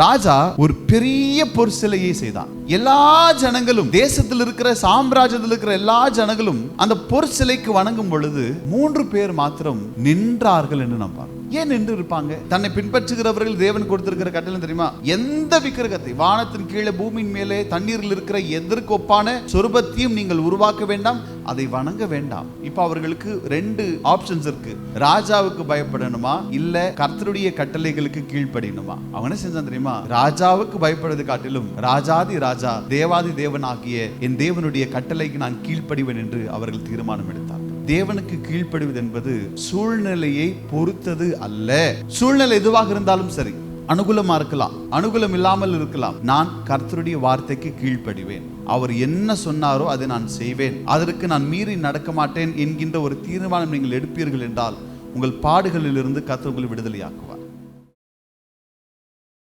ராஜா ஒரு பெரிய பொற்சிலையை செய்தான். எல்லா ஜனங்களும் தேசத்தில் இருக்கிற சாம்ராஜ்யத்தில் இருக்கிற எல்லா ஜனங்களும் அந்த பொற்சிலைக்கு வணங்கும் பொழுது மூன்று பேர் மாத்திரம் நின்றார்கள் என்று நம்பார் ஏன் நின்று இருப்பாங்க? தன்னை பின்பற்றுகிறவர்கள் தேவன் கொடுத்திருக்கிற கட்டளை தெரியுமா? எந்த விக்கிரகத்தை? வானத்தின் கீழே பூமியின் மேலே தண்ணீரில் இருக்கிற எதற்கு ஒப்பான சொருபத்தையும் நீங்கள் உருவாக்க வேண்டாம். அதை வணங்க வேண்டாம். இப்ப அவர்களுக்கு ரெண்டு ஆப்ஷன்ஸ் இருக்கு. ராஜாவுக்கு பயப்படணுமா? இல்ல கர்த்தருடைய கட்டளைகளுக்கு கீழ்ப்படியணுமா? அவன் என்ன செஞ்சான் தெரியுமா? ராஜாவுக்கு பயப்படுறது காட்டிலும் ராஜாதி ராஜா தேவாதி தேவன் ஆகிய என் தேவனுடைய கட்டளைக்கு நான் கீழ்ப்படிவேன் என்று அவர்கள் தீர்மானம் எடுத்தார் தேவனுக்கு கீழ்ப்படுவது என்பது சூழ்நிலையை பொறுத்தது அல்ல. சூழ்நிலை எதுவாக இருந்தாலும் சரி அனுகூலமா இருக்கலாம். அனுகூலம் இல்லாமல் இருக்கலாம். நான் கர்த்தருடைய வார்த்தைக்கு கீழ்ப்படிவேன். அவர் என்ன சொன்னாரோ அதை நான் செய்வேன். அதற்கு நான் மீறி நடக்க மாட்டேன் என்கின்ற ஒரு தீர்மானம் நீங்கள் எடுப்பீர்கள் என்றால் உங்கள் பாடுகளிலிருந்து கர்த்தர் உங்களை விடுதலையாக்குவார்.